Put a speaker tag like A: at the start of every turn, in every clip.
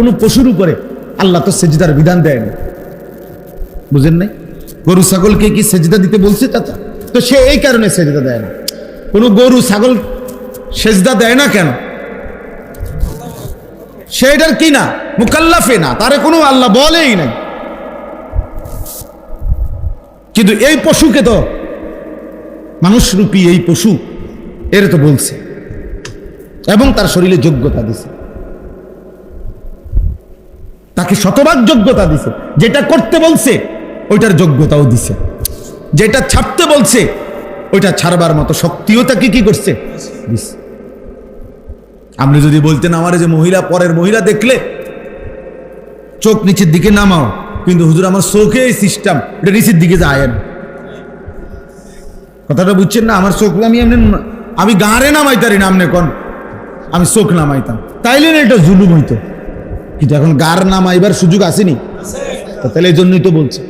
A: কোনো পশুর উপরে আল্লাহ তো সেজদার বিধান দেয় না বুঝেন নাই? গরু, ছাগলকে কি সেজদা দিতে বলছে চাচা? তো সে এই কারণে সেজদা দেয় না। কোনো গরু, ছাগল সেজদা দেয় না কেন? সেটার কি না? মুকাল্লাফে না। তারে কোনো আল্লাহ বলেই নাই। কিন্তু এই পশুকে তো মানুষরূপী এই পশু, এর তো বলছে। এবং তার শরীরে যোগ্যতা দিছে। তাকে শতভাগ যোগ্যতা দিছে। যেটা করতে বলছে, ওইটার যোগ্যতাও দিছে। যেটা ছাড়তে বলছে, ওইটা ছাড়বার মতো শক্তিও তাকে কি করছে? আপনি যদি বলতেন আমার যে মহিলা, পরের মহিলা দেখলে, চোখ নিচের দিকে নামাও, কিন্তু হুজুর, আমার চোখে এই সিস্টেম এটা নিচের দিকে যায় কথাটা বুঝছেন না? আমার চোখ আমি এমনি আমি গাঁরে নামাইতারি না আমনে কোন? আমি চোখ নামাইতাম। তাইলে না এটা জুলুম হইতো। কিন্তু এখন গার নামাইবার সুযোগ আসেনি। তাহলে এই জন্যই তো বলছে।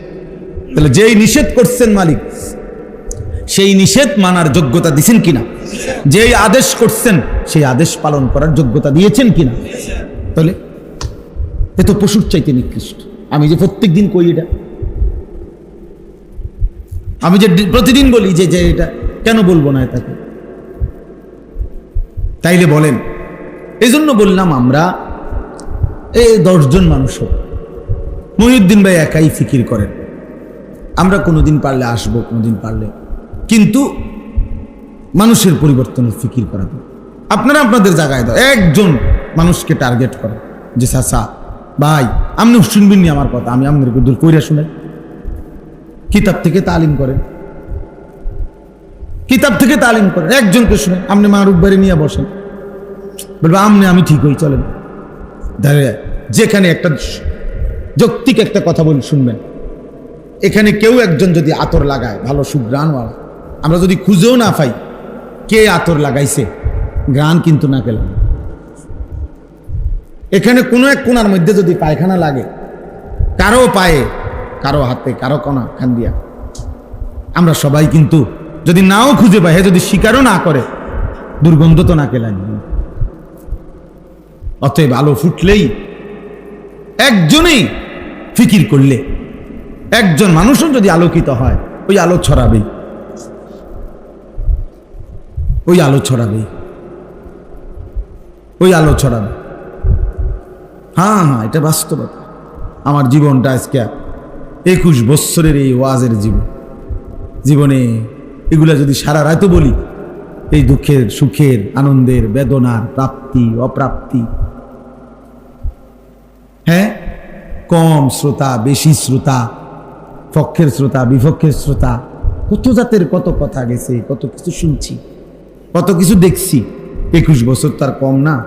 A: তাহলে যেই নিষেধ করছেন মালিক, সেই নিষেধ মানার যোগ্যতা দিছেন কিনা? যেই আদেশ করছেন, সেই আদেশ পালন করার যোগ্যতা দিয়েছেন কিনা? তাহলে এ তো পশুর চাইতে নিকৃষ্ট। আমি যে প্রত্যেক দিন কই এটা? আমি যে প্রতিদিন বলি যে যে এটা, কেন বলব না তাকে তাইলে বলেন। এই জন্য বললাম আমরা এই দশজন মানুষ হোক। মহিউদ্দিন ভাই একাই ফিকির করেন। আমরা কোনোদিন পারলে আসব, কোনোদিন পারলে। কিন্তু মানুষের পরিবর্তনের ফিকির করা আপনারা আপনাদের জায়গায় দাও একজন মানুষকে টার্গেট করেন যে চাচা ভাই, আপনি শুনবেননি আমার কথা, আমি আপনাদেরকে দূর কইরা শুনে কিতাব থেকে তালিম করেন। কিতাব থেকে তালিম করেন। একজনকে শুনে আপনি মারুফ বাড়ি নিয়ে বসেন। বলবে আমনে আমি ঠিক হই চলেন। দাঁড়িয়ে যেখানে একটা যৌক্তিক একটা কথা বলি, শুনবেন। এখানে কেউ একজন যদি আতর লাগায়, ভালো সুগ্রানওয়ালা আমরা যদি খুঁজেও না পাই কে আতর লাগাইছে গ্রান কিন্তু না পেলাম। এখানে কোনো এক কোনার মধ্যে যদি পায়খানা লাগে, কারও পায়ে, কারও হাতে, কারও কোনা খান দিয়া আমরা সবাই কিন্তু যদি নাও খুঁজে পাই, হে যদি স্বীকারও না করে, দুর্গন্ধ তো নাকে লাগবে অতএব আলো ফুটলেই একজনেই ফিকির করলে, একজন মানুষও যদি আলোকিত হয়, ওই আলো ছড়াবেই। ওই আলো ছড়াবেই। ওই আলো ছড়াবে। হ্যাঁ হ্যাঁ এটা বাস্তবতা। আমার জীবনটা আজকে একুশ বৎসরের এই ওয়াজের জীবন। জীবনে এগুলা যদি সারা রাতও বলি, এই দুঃখের, সুখের, আনন্দের, বেদনার প্রাপ্তি, অপ্রাপ্তি হ্যাঁ? কম শ্রোতা, বেশি শ্রোতা পক্ষের শ্রোতা বিপক্ষের শ্রোতা। কত জাতের কত কথা গেছে, কত কিছু শুনছি, কত কিছু দেখছি। একুশ বছর তার কম না।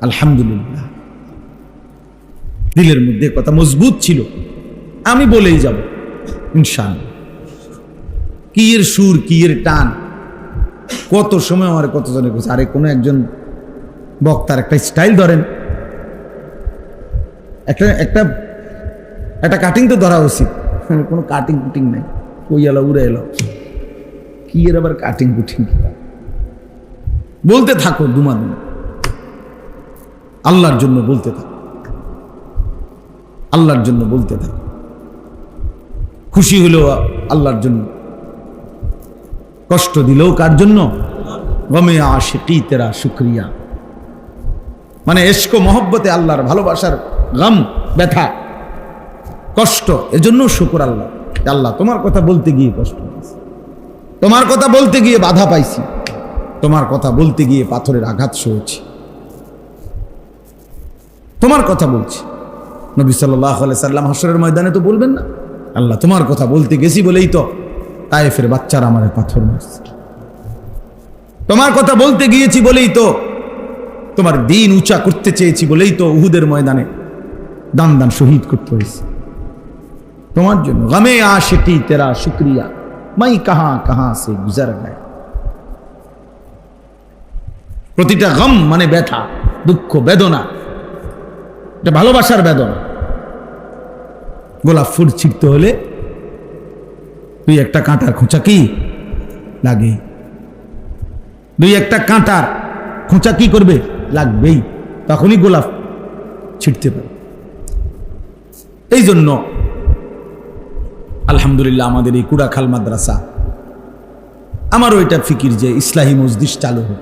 A: আলহামদুলিল্লাহ। দিলের মধ্যে কথা মজবুত ছিল। আমি বলেই যাব ইনশান কি এর সুর, কি এর টান? কত সময় আমার কত জনের কাছে? আরে কোনো একজন বক্তার একটা স্টাইল ধরেন। একটা একটা একটা কাটিং তো ধরা উচিত। কোনো কাটিং কুটিং নাই। ওই এলো, উড়ে এলো। কি এর আবার কাটিং কুটিং বলতে থাকো দুমাদুম আল্লাহর জন্য বলতে থাকো। আল্লাহর জন্য বলতে থাকো। খুশি হলেও আল্লাহর জন্য। কষ্ট দিলেও কার জন্য? গমে আশিকি তেরা শুক্রিয়া। মানে এসকো মহব্বতে আল্লাহর ভালোবাসার গম, ব্যথা, কষ্ট, এজন্য শুকুর আল্লাহ। আল্লাহ, তোমার কথা বলতে গিয়ে কষ্ট পেয়েছি তোমার কথা বলতে গিয়ে বাধা পাইছি। তোমার কথা বলতে গিয়ে পাথরের আঘাত সয়েছি তোমার কথা বলছি। নবী সাল্লাহ সাল্লাম হাসরের ময়দানে তো বলবেন না। আল্লাহ, তোমার কথা বলতে গেছি বলেই তো তায়েফের বাচ্চারা আমার পাথর মারছে। তোমার কথা বলতে গিয়েছি বলেই তো তোমার দিন উঁচা করতে চেয়েছি বলেই তো উহুদের ময়দানে দান দান শহীদ করতে হয়েছে। তোমার জন্য। গমে আশেটি তেরা শুক্রিয়া। মাই কাহা কাহা সে গুজার গায় প্রতিটা গম মানে ব্যথা, দুঃখ, বেদনা। এটা ভালোবাসার বেদনা। গোলাপ ফুল ছিটতে হলে তুই একটা কাঁটার খোঁচা কি লাগে? দুই একটা কাঁটার খোঁচা কি করবে? লাগবেই। তখনই গোলাপ ছিটতে পারে। এই জন্য আলহামদুলিল্লাহ আমাদের এই কুড়াখাল মাদ্রাসা, আমারও এটা ফিকির যে ইসলাহী মসজিদ চালু হোক।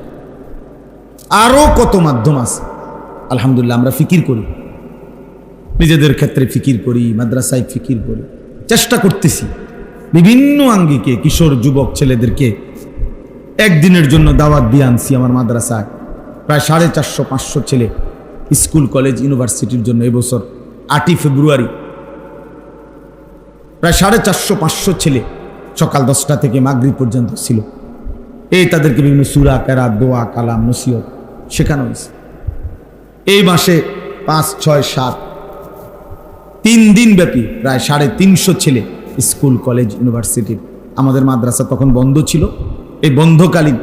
A: আরও কত মাধ্যম আছে, আলহামদুলিল্লাহ আমরা ফিকির করি। নিজেদের ক্ষেত্রে ফিকির করি, মাদ্রাসায় ফিকির করি। চেষ্টা করতেছি। বিভিন্ন আঙ্গিকে কিশোর যুবক ছেলেদেরকে একদিনের জন্য দাওয়াত দিয়ে আনছি আমার মাদ্রাসায়। প্রায় সাড়ে চারশো, পাঁচশো ছেলে স্কুল, কলেজ, ইউনিভার্সিটির জন্য এবছর আটই ফেব্রুয়ারি প্রায় সাড়ে চারশো, পাঁচশো ছেলে সকাল দশটা থেকে মাগরি পর্যন্ত ছিল। এই তাদেরকে বিভিন্ন সুরা কেরা দোয়া, কালাম, নসিহত শেখানো হয়েছে। এই মাসে পাঁচ, ছয়, সাত, তিন দিন ব্যাপী প্রায় সাড়ে তিনশো ছেলে স্কুল, কলেজ ইউনিভার্সিটির আমাদের মাদ্রাসা তখন বন্ধ ছিল। এই বন্ধকালীন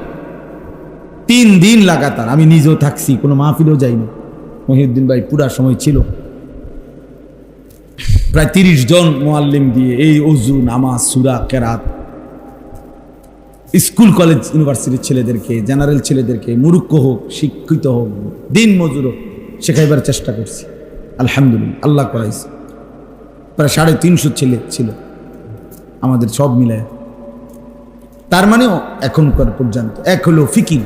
A: তিন দিন লাগাতার আমি নিজেও থাকছি, কোনো মাহফিলও যাইনি। মহিউদ্দিন ভাই পুরা সময় ছিল। প্রায় তিরিশ জন মোয়াল্লিম দিয়ে এই অজু, নামাজ, সুরা, কেরাত, স্কুল, কলেজ, ইউনিভার্সিটির ছেলেদেরকে, জেনারেল ছেলেদেরকে মুরুক্ষ হোক, শিক্ষিত হোক, দিন মজুর হোক শেখাইবার চেষ্টা করছি। আলহামদুলিল্লাহ, আল্লাহ করাইছে। প্রায় সাড়ে তিনশো ছেলে ছিল আমাদের সব মিলে তার মানেও এখনকার পর্যন্ত, এক হলো ফিকির।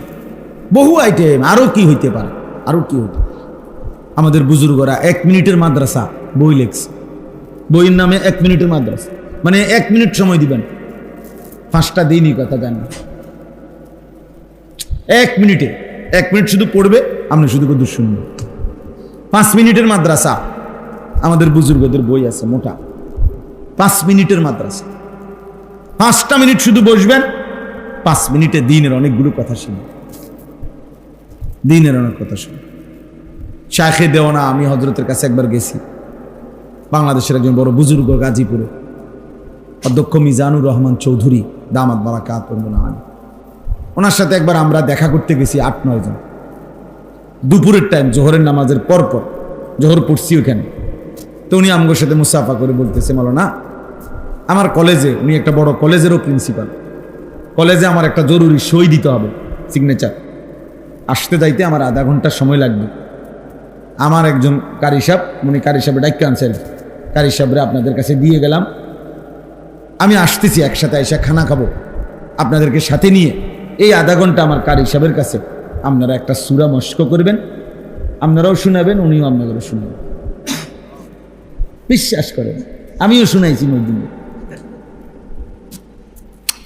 A: বহু আইটেম আরও কি হইতে পারে? আরও কি হইতে? আমাদের বুজুর্গরা এক মিনিটের মাদ্রাসা, বই লেখছে। বইয়ের নামে এক মিনিটের মাদ্রাসা। মানে এক মিনিট সময় দিবেন। পাঁচটা দিনই কথা জানেন। এক মিনিটে। এক মিনিট শুধু পড়বে, আপনি শুধু কত শুনবেন। পাঁচ মিনিটের মাদ্রাসা। আমাদের বুজুর্গদের বই আছে, মোটা। পাঁচ মিনিটের মাদ্রাসা। পাঁচটা মিনিট শুধু বসবেন, পাঁচ মিনিটে দিনের অনেকগুলো কথা শুনবেন। দিনের অনেক কথা শুনবেন। শাখে দেওয়ানা, আমি হজরতের কাছে একবার গেছি। বাংলাদেশের একজন বড় বুজুর্গ গাজীপুরে। অধ্যক্ষ মিজানুর রহমান চৌধুরী দামাত বারাকাত না আলী ওনার সাথে একবার আমরা দেখা করতে গেছি আট, নয় জন। দুপুরের টাইম জোহরের নামাজের পর পর, জোহর পড়ছি ওখানে তো উনি আমগোর সাথে মুসাফা করে বলতেছে মালো না আমার কলেজে, উনি একটা বড় কলেজেরও প্রিন্সিপাল কলেজে আমার একটা জরুরি সই দিতে হবে সিগনেচার আসতে যাইতে আমার আধা ঘণ্টা সময় লাগবে। আমার একজন কারি সাহেব, উনি কারি সাহেব ডাক্তার কারি সাহেবরা আপনাদের কাছে দিয়ে গেলাম। আমি আসতেছি একসাথে এসে খানা খাব। আপনাদেরকে সাথে নিয়ে এই আধা ঘণ্টা আমার কারি সাহেবের কাছে। আপনারা একটা সুরা মস্ক করবেন, আপনারাও শোনাবেন, উনিও আপনাদেরও শুনবেন। বিশ্বাস করেন, আমিও শুনাইছি মসজিদে।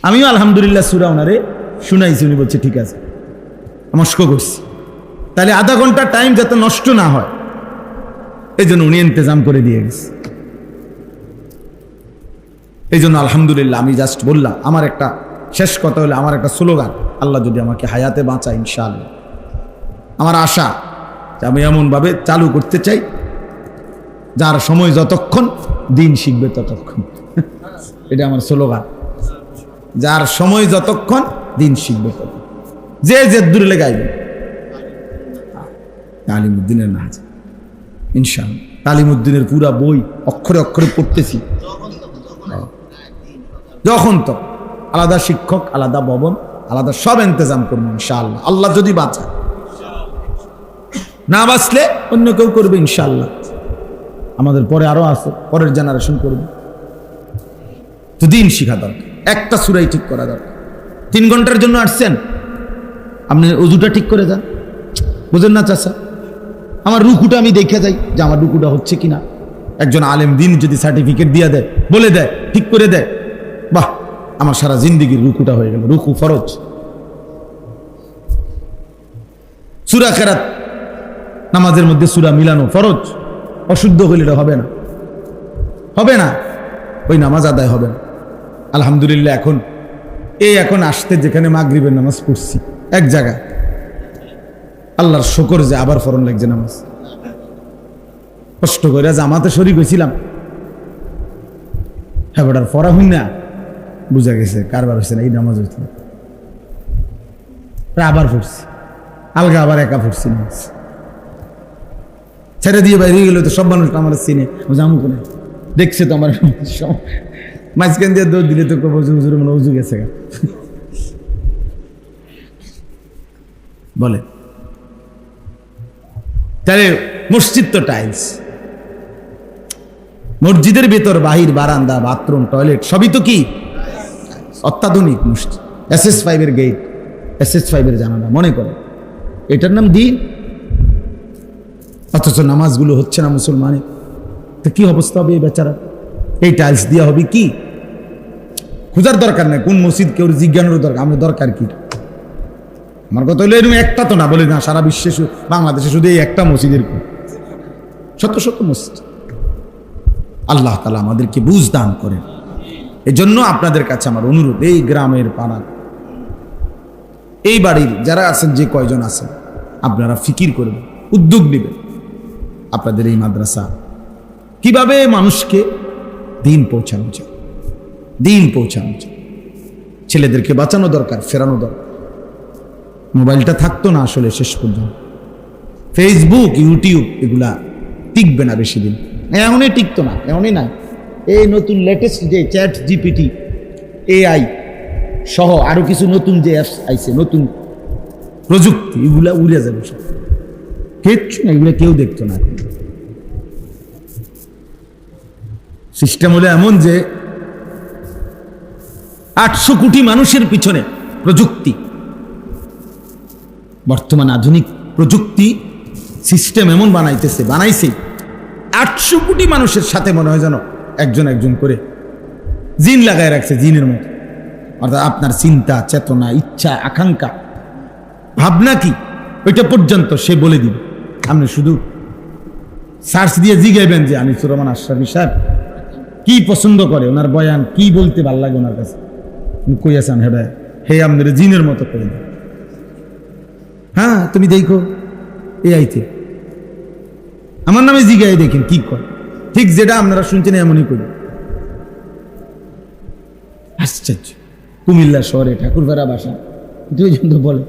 A: আমিও আলহামদুলিল্লাহ সুরা ওনারে শুনাইছি, উনি বলছে, ঠিক আছে, মস্ক করছি। তাহলে আধা ঘণ্টা টাইম যাতে নষ্ট না হয় এই জন্য উনি ইন্তজাম করে দিয়ে গেছে। এই জন্য আলহামদুলিল্লাহ আমি জাস্ট বললাম, আমার একটা শেষ কথা হলে, আমার একটা স্লোগান, আল্লাহ যদি আমাকে হায়াতে বাঁচায় ইনশাআল্লাহ। আমার আশা যে আমি এমনভাবে চালু করতে চাই, যার সময় যতক্ষণ, দিন শিখবে ততক্ষণ। এটা আমার স্লোগান। যার সময় যতক্ষণ, দিন শিখবে ততক্ষণ। যে যে দূরে গাইবে তালিমুদ্দিনের নাচ ইনশাআল্লাহ। তালিমুদ্দিনের পুরা বই অক্ষরে অক্ষরে পড়তেছি। যখন তো আলাদা শিক্ষক, আলাদা ভবন, আলাদা সব ইন্তজাম করব ইনশাআল্লাহ। আল্লাহ যদি বাঁচায়। না বাঁচলে অন্য কেউ করবে ইনশাআল্লাহ। আমাদের পরে আরও আছে, পরের জেনারেশন করবে। তো দিন শিখা দরকার, একটা সুরাই ঠিক করা দরকার। তিন ঘণ্টার জন্য আসছেন? আপনি উজুটা ঠিক করে যান। বুঝেন না চাষা আমার রুকুটা আমি দেখে যাই যে আমার রুকুটা হচ্ছে কিনা। একজন আলেম দিন যদি সার্টিফিকেট দিয়ে দেয়, বলে দেয়, ঠিক করে দেয়। বাহ, আমার সারা জিন্দিগির রুকুটা হয়ে গেল, রুকু ফরজ। সুরা খেরাত, নামাজের মধ্যে সুরা মিলানো ফরজ, অশুদ্ধ হইলে হবে না। হবে না, ওই নামাজ আদায় হবে না। আলহামদুলিল্লাহ, এখন, এই এখন আসতে যেখানে মাগরিবের নামাজ পড়ছি, এক জায়গায়। আল্লাহর শকর যে আবার ফরন লাগছে নামাজ। কষ্ট করে জামাতে শরিক হয়েছিলাম হ্যাঁ বেটার ফরা হই না। বুঝা গেছে, কারবার হয়েছে না, এই নামাজ হইতে আবার পড়ছি আলগা আবার একা পড়ছি নামাজ। ছেড়ে দিয়ে বাইরে গেলে তো সব মানুষ আমার চিনে জামু করে দেখছে তো আমার মাঝখান দিয়ে দৌড় দিলে তো কব হুজুর মনে উজু গেছে বলে, তাহলে মসজিদ তো টাইলস মসজিদের ভেতর বাহির বারান্দা বাথরুম টয়লেট সবই তো কি? অত্যাধুনিক মসজিদ এস এস ফাইভের গেট এস এস ফাইভের জানালা, মনে করে। এটার নাম দিন? অথচ নামাজগুলো হচ্ছে না মুসলমানে তো কি অবস্থা হবে এই বেচারা? এই টাইলস দেওয়া হবে কি? খোঁজার দরকার নাই, কোন মসজিদ কেউ জিজ্ঞানোর দরকার, আমার দরকার কি? আমার কথা হলো এরকম একটা তো না, বলে না, সারা বিশ্বে বাংলাদেশে শুধু এই একটা মসজিদের কি? শত শত মসজিদ। আল্লাহ তালা আমাদেরকে বুঝ দান করেন। এই জন্য আপনাদের কাছে আমার অনুরোধ, এই গ্রামের পাড়ার, এই বাড়ির যারা আছেন, যে কয়জন আছেন, আপনারা ফিকির করবেন, উদ্যোগ নেবেন। আপনাদের এই মাদ্রাসা কীভাবে মানুষকে দিন পৌঁছানো যায়, দিন পৌঁছানো যায়। ছেলেদেরকে বাঁচানো দরকার, ফেরানো দরকার। মোবাইলটা থাকতো না আসলে শেষ পর্যন্ত। ফেসবুক ইউটিউব এগুলা টিকবে না বেশি দিন। এমনই টিকতো না, এমনই না এই নতুন লেটেস্ট যে চ্যাট জিপিটি এআই সহ আরও কিছু নতুন যে অ্যাপস আইছে, নতুন প্রযুক্তি, এগুলা উড়ে যাবে সব। কিচ্ছু না, এগুলো কেউ দেখতো না। সিস্টেম হলো এমন যে আটশো কোটি মানুষের পিছনে প্রযুক্তি, বর্তমান আধুনিক প্রযুক্তি সিস্টেম এমন বানাইতেছে, বানাইছে। আটশো কোটি মানুষের সাথে মনে হয় যেন একজন একজন করে জিন লাগায় রাখছে জিনের মতো। অর্থাৎ আপনার চিন্তা, চেতনা, ইচ্ছা, আকাঙ্ক্ষা, ভাবনা কি, ওইটা পর্যন্ত সে বলে দিবে। আপনি শুধু সার্চ দিয়ে জিগাইবেন যে আনিসুর রহমান আশরাফি সাহেব, কি পছন্দ করে? ওনার বয়ান কি বলতে ভালো লাগে ওনার কাছে? কই আছেন? হেডা হে আপনার জিনের মতো করে দেন। হ্যাঁ তুমি দেখো এ আইতে আমার নামে জিগাই দেখেন, কি কর ঠিক যেটা আপনারা শুনছেন এমনই করি। আশ্চর্য। কুমিল্লা শহরে ঠাকুরপাড়া বাসা দুইজন তো বলে।